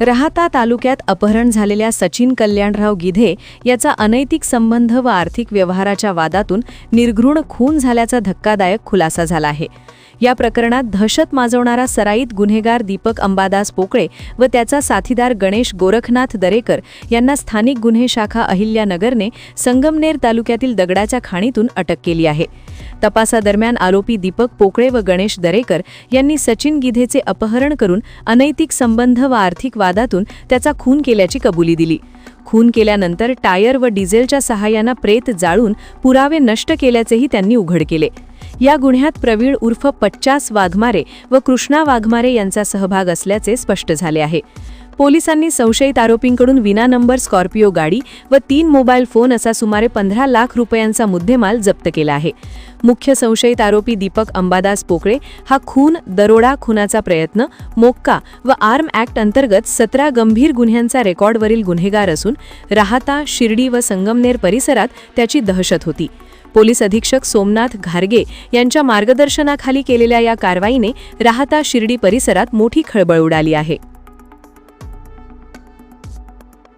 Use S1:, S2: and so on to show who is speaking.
S1: राहता तालुक्यात अपहरण झालेल्या सचिन कल्याणराव गिधे याचा अनैतिक संबंध व आर्थिक व्यवहाराच्या वादातून निर्घृण खून झाल्याचा धक्कादायक खुलासा झाला आहे. या प्रकरणात दहशत माजवणारा सराईत गुन्हेगार दीपक अंबादास पोकळे व त्याचा साथीदार गणेश गोरखनाथ दरेकर यांना स्थानिक गुन्हे शाखा अहिल्यानगरने संगमनेर तालुक्यातील दगडाच्या खाणीतून अटक केली आहे. तपासादरम्यान आरोपी दीपक पोकळे व गणेश दरेकर यांनी सचिन गिधेचे अपहरण करून अनैतिक संबंध व आर्थिक वादातून त्याचा खून केल्याची कबुली दिली. खून केल्यानंतर टायर व डिझेलच्या सहाय्यानं प्रेत जाळून पुरावे नष्ट केल्याचेही त्यांनी उघड केले. या गुन्ह्यात प्रवीण उर्फ पच्चास वाघमारे व कृष्णा वाघमारे यांचा सहभाग असल्याचे स्पष्ट झाले आहे. पोलिसांनी संशयित आरोपींकडून विना नंबर स्कॉर्पिओ गाडी व तीन मोबाईल फोन असा सुमारे पंधरा लाख रुपयांचा मुद्देमाल जप्त केला आहे. मुख्य संशयित आरोपी दीपक अंबादास पोकळे हा खून दरोडा खुनाचा प्रयत्न मोक्का व आर्म ॲक्ट अंतर्गत सतरा गंभीर गुन्ह्यांचा रेकॉर्डवरील गुन्हेगार असून राहता शिर्डी व संगमनेर परिसरात त्याची दहशत होती. पोलीस अधीक्षक सोमनाथ घारगे यांच्या मार्गदर्शनाखाली केलेल्या या कारवाईने राहता शिर्डी परिसरात मोठी खळबळ उडाली आहे.